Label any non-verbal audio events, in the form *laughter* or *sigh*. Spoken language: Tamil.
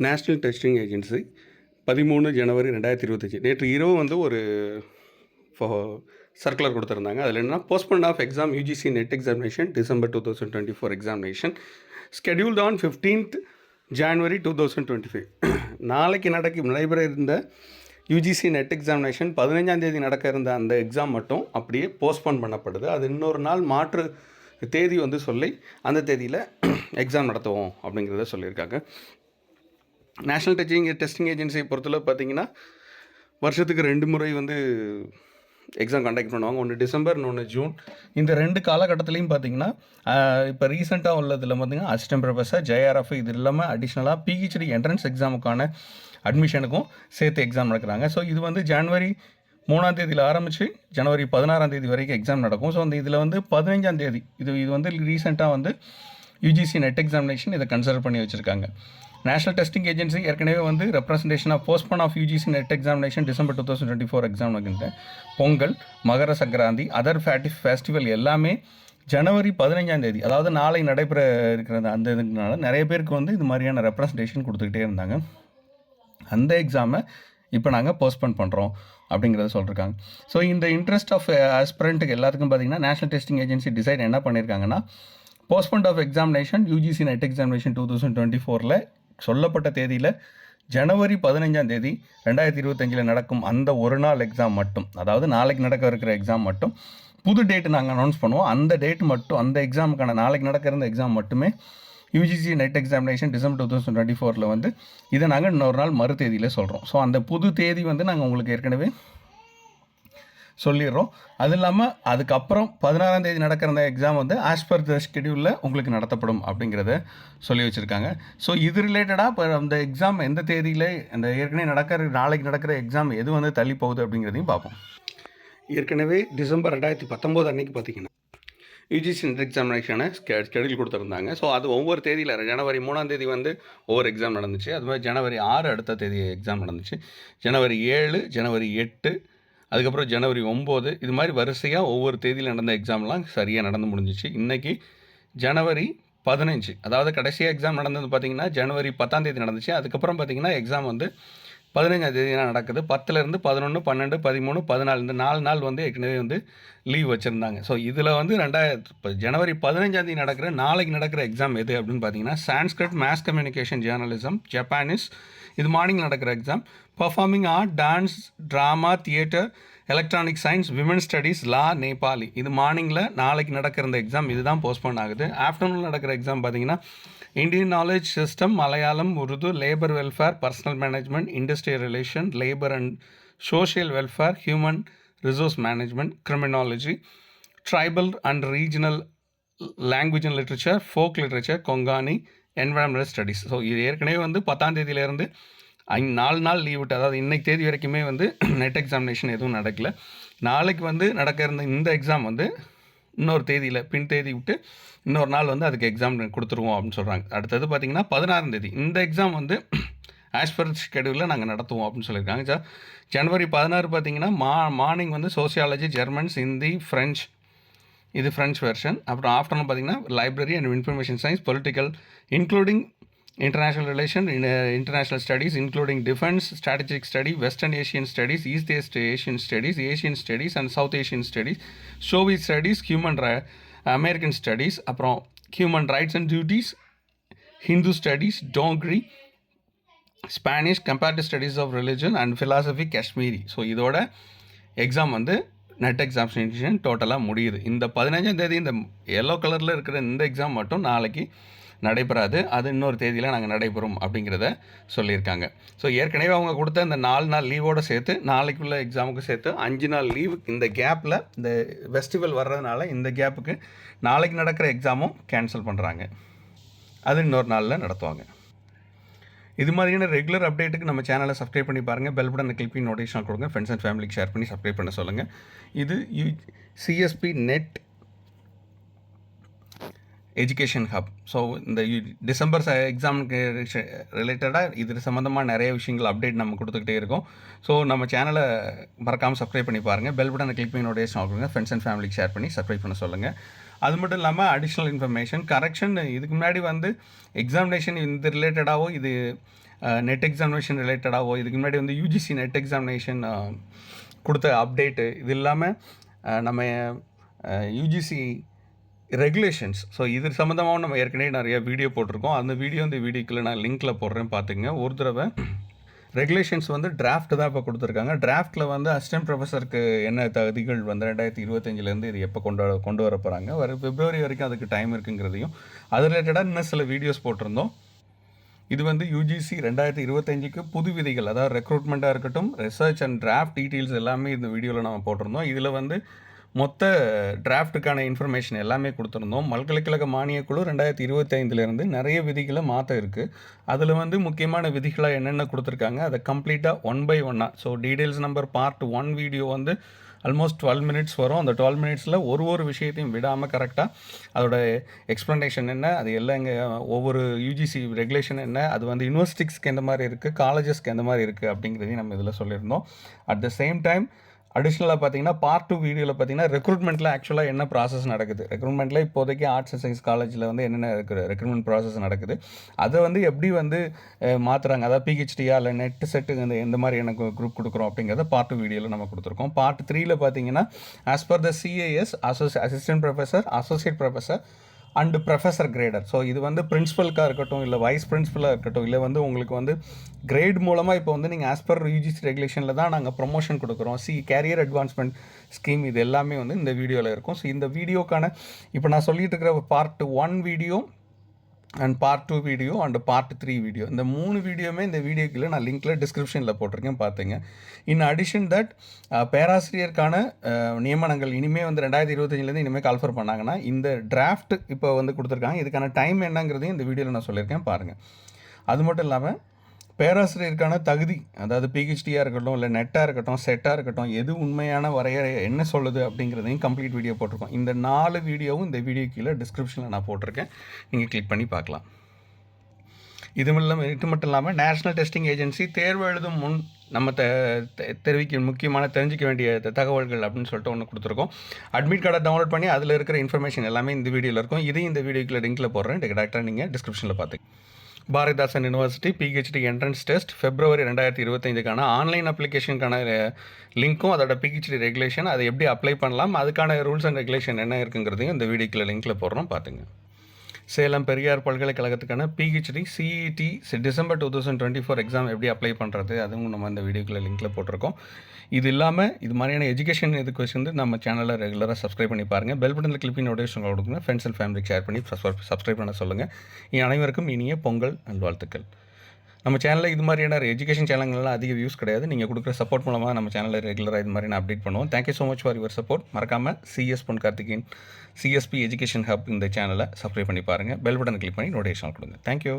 நேஷ்னல் டெஸ்டிங் ஏஜென்சி பதிமூணு ஜனவரி ரெண்டாயிரத்தி இருபத்தஞ்சி. நேற்று இரவு வந்து ஒரு சர்க்குலர் கொடுத்துருந்தாங்க. அதில் என்னன்னா postpone of exam UGC NET examination December two thousand twenty four examination scheduled on fifteenth January two thousand twenty five நாளைக்கு நடக்க நடைபெற இருந்த யூஜிசி நெட் எக்ஸாமினேஷன் பதினஞ்சாம் தேதி நடக்க இருந்த அந்த எக்ஸாம் மட்டும் அப்படியே போஸ்ட்போன் பண்ணப்படுது. அது இன்னொரு நாள் மாற்று தேதி வந்து சொல்லி அந்த தேதியில் எக்ஸாம் *clears throat* நடத்துவோம் அப்படிங்கிறத சொல்லியிருக்காங்க. நேஷ்னல் டச்சிங் டெஸ்டிங் ஏஜென்சியை பொறுத்தளவு பார்த்தீங்கன்னா வருஷத்துக்கு ரெண்டு முறை வந்து எக்ஸாம் கண்டக்ட் பண்ணுவாங்க. ஒன்று டிசம்பர் இன்னொன்று ஜூன். இந்த ரெண்டு காலகட்டத்துலையும் பார்த்தீங்கன்னா இப்போ ரீசெண்டாக உள்ளதில் பார்த்தீங்கன்னா அசிஸ்டன்ட் ப்ரொஃபஸர் ஜேஆர்எஃப் இது இல்லாமல் அடிஷ்னலாக பிஹெச்டி என்ட்ரன்ஸ் எக்ஸாமுக்கான அட்மிஷனுக்கும் சேர்த்து எக்ஸாம் நடக்கிறாங்க. ஸோ இது வந்து ஜனவரி மூணாம் தேதியில் ஆரம்பித்து ஜனவரி பதினாறாம் தேதி வரைக்கும் எக்ஸாம் நடக்கும். ஸோ அந்த இதில் வந்து பதினஞ்சாம் தேதி இது இது வந்து ரீசெண்டாக வந்து யூஜிசி நெட் எக்ஸாமினேஷன் இதை கன்சிடர் பண்ணி வச்சுருக்காங்க. நேஷனல் டெஸ்டிங் ஏஜென்சி ஏற்கனவே வந்து representation of postpone of UGC NET examination December two thousand twenty four exam வைக்கின்ற பொங்கல் மகர சங்கராந்தி அதர் ஃபேட்டி ஃபெஸ்டிவல் எல்லாமே ஜனவரி பதினஞ்சாம் தேதி அதாவது நாளை நடைபெற இருக்கிற அந்த இதுனால நிறைய பேருக்கு வந்து இது மாதிரியான ரெப்ரசன்டேஷன் கொடுத்துக்கிட்டே இருந்தாங்க. அந்த எக்ஸாமை இப்போ நாங்கள் போஸ்ட்போன் பண்ணுறோம் அப்படிங்கிறத சொல்லியிருக்காங்க ஸோ இந்த இன்ட்ரெஸ்ட் ஆஃப் ஆஸ்பிரண்ட்டுக்கு எல்லாத்துக்கும் பார்த்தீங்கன்னா நேஷனல் டெஸ்டிங் ஏஜென்சி டிசைட் என்ன பண்ணியிருக்காங்கன்னா postponed of examination UGC NET examination two thousand twenty ஃபோரில் சொல்லப்பட்ட தேதியில் ஜனவரி பதினஞ்சாம் தேதி ரெண்டாயிரத்தி இருபத்தஞ்சில் நடக்கும் அந்த ஒரு நாள் எக்ஸாம் மட்டும். அதாவது நாளைக்கு நடக்க இருக்கிற எக்ஸாம் மட்டும். புது டேட்டு நாங்கள் அனௌன்ஸ் பண்ணுவோம். அந்த டேட் மட்டும் அந்த எக்ஸாமுக்கான நாளைக்கு நடக்கிற அந்த எக்ஸாம் மட்டுமே UGC NET examination December two thousand twenty ஃபோரில் வந்து இதை நாங்கள் இன்னொரு நாள் மறு தேதியில் சொல்கிறோம் ஸோ அந்த புது தேதி வந்து நாங்கள் உங்களுக்கு ஏற்கனவே சொல்லிடுறோம். அது இல்லாமல் அதுக்கப்புறம் பதினாறாம் தேதி நடக்கிற அந்த எக்ஸாம் வந்து ஆஸ் பர் த ஷெடியூலில் உங்களுக்கு நடத்தப்படும் அப்படிங்கிறத சொல்லி வச்சுருக்காங்க. ஸோ இது ரிலேட்டடாக இப்போ அந்த எக்ஸாம் எந்த தேதியில் அந்த ஏற்கனவே நடக்கிற நாளைக்கு நடக்கிற எக்ஸாம் எது வந்து தள்ளி போகுது அப்படிங்கிறதையும் பார்ப்போம். ஏற்கனவே டிசம்பர் ரெண்டாயிரத்தி பத்தொம்போது அன்னைக்கு பார்த்தீங்கன்னா யூஜிசி நெட் எக்ஸாமினேஷனை ஸ்கெடியூல் கொடுத்துருந்தாங்க. ஸோ அது ஒவ்வொரு தேதியில் ஜனவரி மூணாம் தேதி வந்து ஒவ்வொரு எக்ஸாம் நடந்துச்சு. அது மாதிரி ஜனவரி ஆறு அடுத்த தேதி எக்ஸாம் நடந்துச்சு. ஜனவரி ஏழு ஜனவரி எட்டு அதுக்கப்புறம் ஜனவரி ஒம்பது இது மாதிரி வரிசையாக ஒவ்வொரு தேதியில் நடந்த எக்ஸாம்லாம் சரியாக நடந்து முடிஞ்சிச்சு. இன்றைக்கி ஜனவரி பதினஞ்சு அதாவது கடைசியாக எக்ஸாம் நடந்தது பார்த்திங்கன்னா ஜனவரி பத்தாம் தேதி நடந்துச்சு. அதுக்கப்புறம் பார்த்திங்கன்னா எக்ஸாம் வந்து பதினஞ்சாம் தேதி தான் நடக்குது. பத்துலேருந்து பதினொன்று பன்னெண்டு பதிமூணு பதினாலு இந்த நாலு நாள் வந்து ஏற்கனவே வந்து லீவ் வச்சுருந்தாங்க. ஸோ இதில் வந்து ரெண்டாயிரத்து இப்போ ஜனவரி பதினஞ்சாம் தேதி நடக்கிற நாளைக்கு நடக்கிற எக்ஸாம் எது அப்படின்னு பார்த்தீங்கன்னா Sanskrit mass communication journalism Japanese இது மார்னிங் நடக்கிற exam performing art dance drama theatre electronic science women studies law Nepali இது மார்னிங்கில் நாளைக்கு நடக்கிற இந்த எக்ஸாம் இதுதான் போஸ்ட்போன் ஆகுது. ஆஃப்டர்நூன் நடக்கிற எக்ஸாம் பார்த்தீங்கன்னா Indian knowledge system Malayalam Urdu labour welfare personnel management industrial relation labour and social welfare human resource management criminology tribal and regional language and literature folk literature Konkani environmental studies so இது ஏற்கனவே வந்து பத்தாம் தேதியிலேருந்து நாலு நாள் லீவ் விட்டு அதாவது இன்னைக்கு தேதி வரைக்குமே வந்து *clears throat* நெட் எக்ஸாமினேஷன் எதுவும் நடக்கல. நாளைக்கு வந்து நடக்க இருந்த இந்த எக்ஸாம் வந்து இன்னொரு தேதியில் பின் தேதி விட்டு இன்னொரு நாள் வந்து அதுக்கு எக்ஸாம் கொடுத்துருவோம் அப்படின்னு சொல்கிறாங்க அடுத்தது பார்த்திங்கன்னா பதினாறாம் தேதி. இந்த எக்ஸாம் வந்து ஆஸ் பர் ஷெடியூலில் நாங்கள் நடத்துவோம் அப்படின்னு சொல்லியிருக்காங்க. சார் ஜனவரி பதினாறு பார்த்தீங்கன்னா மா மார்னிங் வந்து சோசியாலஜி ஜெர்மன்ஸ் ஹிந்தி ஃப்ரெஞ்ச் இது ஃப்ரெஞ்ச் வெர்ஷன் அப்புறம் ஆஃப்டர்நூன் பார்த்தீங்கன்னா library and information science political including international relation in uh, international studies including defense strategic study western asian studies east east asian studies asian studies and south asian studies soviet studies human ri- american studies அப்புறம் human rights and duties hindu studies dongri Spanish comparative studies of religion and philosophy Kashmiri so இதோட எக்ஸாம் வந்து நெட் எக்ஸாமினேஷன் டோட்டலாக முடியுது இந்த பதினஞ்சாம் தேதி இந்த எல்லோ கலரில் இருக்கிற இந்த எக்ஸாம் மட்டும் நாளைக்கு நடைபெறாது. அது இன்னொரு தேதியில் நாங்கள் நடைபெறும் அப்படிங்கிறத சொல்லியிருக்காங்க. ஸோ ஏற்கனவே அவங்க கொடுத்த இந்த நாலு நாள் லீவோடு சேர்த்து நாளைக்குள்ள எக்ஸாமுக்கு சேர்த்து அஞ்சு நாள் லீவு இந்த கேப்பில் இந்த ஃபெஸ்டிவல் வர்றதுனால இந்த கேப்புக்கு நாளைக்கு நடக்கிற எக்ஸாமும் கேன்சல் பண்ணுறாங்க அது இன்னொரு நாளில் நடத்துவாங்க. இது மாதிரியான ரெகுலர் அப்டேட்டுக்கு நம்ம சேனலை சப்ஸ்கிரைப் பண்ணி பாருங்கள் பெல் பட்டன் கிளிக் பண்ணி நோட்டிஃபிகேஷன் கொடுங்க. ஃப்ரெண்ட்ஸ் அண்ட் ஃபேமிலிக்கு ஷேர் பண்ணி சப்ஸ்கிரைப் பண்ண சொல்லுங்கள் இது U CSB NET education hub so இந்த டிசம்பர் எக்ஸாமுக்கு ரிலேட்டடாக இது சம்மந்தமாக நிறைய விஷயங்கள் அப்டேட் நம்ம கொடுத்துக்கிட்டே இருக்கோம். ஸோ நம்ம சேனலை மறக்காமல் சப்ஸ்கிரைப் பண்ணி பாருங்கள் பெல் பட்டனை கிளிக் பண்ணி நோட்டிஃபிகேஷன் கொடுங்க. ஃப்ரெண்ட்ஸ் அண்ட் ஃபேமிலிக்கு ஷேர் பண்ணி சப்ஸ்கிரைப் பண்ண சொல்லுங்கள் அது மட்டும் இல்லாமல் அடிஷ்னல் இன்ஃபர்மேஷன் கரெக்ஷன் இதுக்கு முன்னாடி வந்து எக்ஸாமினேஷன் இந்த ரிலேட்டடாகவோ இது நெட் எக்ஸாமினேஷன் ரிலேட்டடாகவோ இதுக்கு முன்னாடி வந்து யூஜிசி நெட் எக்ஸாமினேஷன் கொடுத்த அப்டேட்டு இது இல்லாமல் நம்ம யூஜிசி ரெகுலேஷன்ஸ் ஸோ இது சம்மந்தமாக நம்ம ஏற்கனவே நிறைய வீடியோ போட்டிருக்கோம். அந்த வீடியோ இந்த வீடியோக்குள்ள நான் லிங்க்கில் போடுறேன் பார்த்துங்க ஒரு தடவை ரெகுலேஷன்ஸ் வந்து டிராஃப்ட் தான் இப்போ கொடுத்துருக்காங்க. டிராஃப்ட்டில் வந்து அசிஸ்டன்ட் ப்ரொஃபஸருக்கு என்ன தகுதிகள் வந்து ரெண்டாயிரத்தி இருபத்தஞ்சிலேருந்து இது எப்போ கொண்டு கொண்டு வர போகிறாங்க வர பிப்ரவரி வரைக்கும் அதுக்கு டைம் இருக்குங்கிறதையும். அது ரிலேட்டடாக இன்னும் சில வீடியோஸ் போட்டிருந்தோம். இது வந்து யூஜிசி ரெண்டாயிரத்தி இருபத்தஞ்சுக்கு புது விதிகள் அதாவது ரெக்ரூட்மெண்ட்டாக இருக்கட்டும் ரிசர்ச் அண்ட் டிராஃப்ட் டீட்டெயில்ஸ் எல்லாமே இந்த வீடியோவில் நம்ம போட்டிருந்தோம். இதில் வந்து மொத்த டிராஃப்ட்டுக்கான இன்ஃபர்மேஷன் எல்லாமே கொடுத்துருந்தோம். பல்கலைக்கழக மானியக்குழு ரெண்டாயிரத்தி இருபத்தைந்துலேருந்து நிறைய விதிகளை மாற்ற இருக்குது அதில் வந்து முக்கியமான விதிகளாக என்னென்ன கொடுத்துருக்காங்க அதை கம்ப்ளீட்டாக ஒன் பை ஒன்னாக so details number part one video வந்து ஆல்மோஸ்ட் டுவெல் மினிட்ஸ் வரும். அந்த டுவெல் மினிட்ஸில் ஒரு ஒரு விஷயத்தையும் விடாமல் கரெக்டாக அதோட எக்ஸ்ப்ளனேஷன் என்ன அது எல்லாம் இங்கே ஒவ்வொரு யூஜிசி ரெகுலேஷன் என்ன அது வந்து யூனிவர்சிட்டிஸ்க்கு எந்த மாதிரி இருக்குது காலேஜஸ்க்கு எந்த மாதிரி இருக்குது அப்படிங்கிறதையும் நம்ம இதில் சொல்லியிருந்தோம். அட் த சேம் டைம் அடிஷ்னலாக பார்த்தீங்கன்னா பார்ட் டூ வீடியோவில் பார்த்தீங்கன்னா ரெக்ரூட்மெண்ட்டில் ஆக்சுவலாக என்ன ப்ராசஸ் நடக்குது? ரெக்ரூட்மெண்ட்டில் இப்போதைக்கு ஆர்ட்ஸ் அண்ட் சயின்ஸ் காலேஜில் வந்து என்னென்ன இருக்குது ரெக்ரூட்மெண்ட் ப்ராசஸ் நடக்குது. அதை வந்து எப்படி வந்து மாற்றுறாங்க அதாவது பிஹெச்டியா இல்லை நெட் செட்டு இந்த எந்த மாதிரி எனக்கு குரூப் கொடுக்குறோம் அப்படிங்கிறத பார்ட் டூ வீடியோவில் நம்ம கொடுத்துருக்கோம். பார்ட் த்ரீயில் பார்த்தீங்கன்னா as per the CAS associate assistant professor associate professor and professor grader so இது வந்து பிரின்ஸிபலுக்காக இருக்கட்டும் இல்லை வைஸ் பிரின்ஸிபலாக இருக்கட்டும் இல்லை வந்து உங்களுக்கு வந்து கிரேட் மூலமாக இப்போ வந்து நீங்கள் ஆஸ் பர் யூஜிசி ரெகுலேஷனில் தான் நாங்கள் ப்ரொமோஷன் கொடுக்குறோம். சி கேரியர் அட்வான்ஸ்மெண்ட் ஸ்கீம் இது எல்லாமே வந்து இந்த வீடியோவில் இருக்கும். ஸோ இந்த வீடியோக்கான இப்போ நான் சொல்லிட்டு இருக்கிற part one video and part two video and part three video இந்த மூணு வீடியோமே இந்த வீடியோக்குள்ள நான் லிங்க்கில் டிஸ்கிரிப்ஷனில் போட்டிருக்கேன் பார்த்துங்க இன் அடிஷன் தட் பேராசிரியருக்கான நியமனங்கள் இனிமேல் வந்து ரெண்டாயிரத்தி இருபத்தஞ்சிலேருந்து இனிமேல் கால்ஃபர் பண்ணாங்கன்னா இந்த டிராஃப்ட் இப்போ வந்து கொடுத்துருக்காங்க. இதுக்கான டைம் என்னங்கிறதையும் இந்த வீடியோவில் நான் சொல்லியிருக்கேன் பாருங்கள் அது மட்டும் இல்லாமல் பேராசிரியருக்கான தகுதி அதாவது பிஹெச்டியாக இருக்கட்டும் இல்லை நெட்டாக இருக்கட்டும் செட்டாக இருக்கட்டும் எது உண்மையான வரையறை என்ன சொல்லுது அப்படிங்கிறதையும் கம்ப்ளீட் வீடியோ போட்டிருக்கோம். இந்த நாலு வீடியோவும் இந்த வீடியோ கீழே டிஸ்கிரிப்ஷனில் நான் போட்டிருக்கேன். நீங்கள் கிளிக் பண்ணி பார்க்கலாம். இது இல்லாமல் இது மட்டும் இல்லாமல் நேஷ்னல் டெஸ்டிங் ஏஜென்சி தேர்வு எழுதும் முன் நம்ம த தெ- தெரிவிக்க முக்கியமான தெரிஞ்சிக்க வேண்டிய தகவல்கள் அப்படின்னு சொல்லிட்டு ஒன்று கொடுத்துருக்கோம். அட்மிட் கார்டை டவுன்லோட் பண்ணி அதில் இருக்கிற இன்ஃபர்மேஷன் எல்லாமே இந்த வீடியோவில் இருக்கும். இதையும் இந்த வீடியோக்குள்ள லிங்க்கில் போடுறேன். டேரெக்டாக நீங்கள் டிஸ்கிரிப்ஷனில் பார்த்து Bharathidasan university PhD entrance test February ரெண்டாயிரத்தி இருபத்தைந்துக்கான ஆன்லைன் அப்ளிகேஷனுக்கான லிங்க்கும் அதோட பிஹெச்டி ரெகுலேஷன் அதை எப்படி அப்ளை பண்ணலாம் அதுக்கான ரூல்ஸ் அண்ட் ரெகுலேஷன் என்ன இருக்குங்கிறதையும் இந்த வீடியோக்கில் லிங்க்கில் போடுறோம் பார்த்துங்க Salem Periyar பல்கலைக்கழகத்துக்கான PhD CET December two thousand twenty four exam எப்படி அப்ளை பண்ணுறது அதுவும் நம்ம இந்த வீடியோக்குள்ள லிங்க்கில் போட்டிருக்கோம். இது இல்லாமல் இது மாதிரியான எஜுகேஷன் இதுக்கு வந்து நம்ம சேனலை ரெகுலராக சப்ஸ்கிரைப் பண்ணி பாருங்கள் பெல் பட்டனில் கிளிப்பிங் நோட்டிஃபிகேஷன் கொடுங்க ஃப்ரெண்ட்ஸ் அண்ட் ஃபேமிலிக்கு ஷேர் பண்ணி சப்ஸ்கிரைப் பண்ண சொல்லுங்கள் என் அனைவருக்கும் இனிய பொங்கல் நல்வாழ்த்துக்கள் நம்ம சேனலில் இது மாதிரியான எஜுகேஷன் சேனல்கள்லாம் அதிக வியூஸ் கிடையாது. நீங்கள் கொடுக்குற சப்போர்ட் மூலமாக நம்ம சேனலில் ரெகுலராக இது மாதிரி நான் அப்டேட் பண்ணுவோம். Thank you so much for your support மறக்காமல் CS Pon Karthikeyan CSB education hub இந்த சேனலை சப்ஸ்கிரைப் பண்ணி பாருங்கள் பெல் பட்டன் கிளிக் பண்ணி நோட்டிஃபிகேஷன் கொடுங்க. Thank you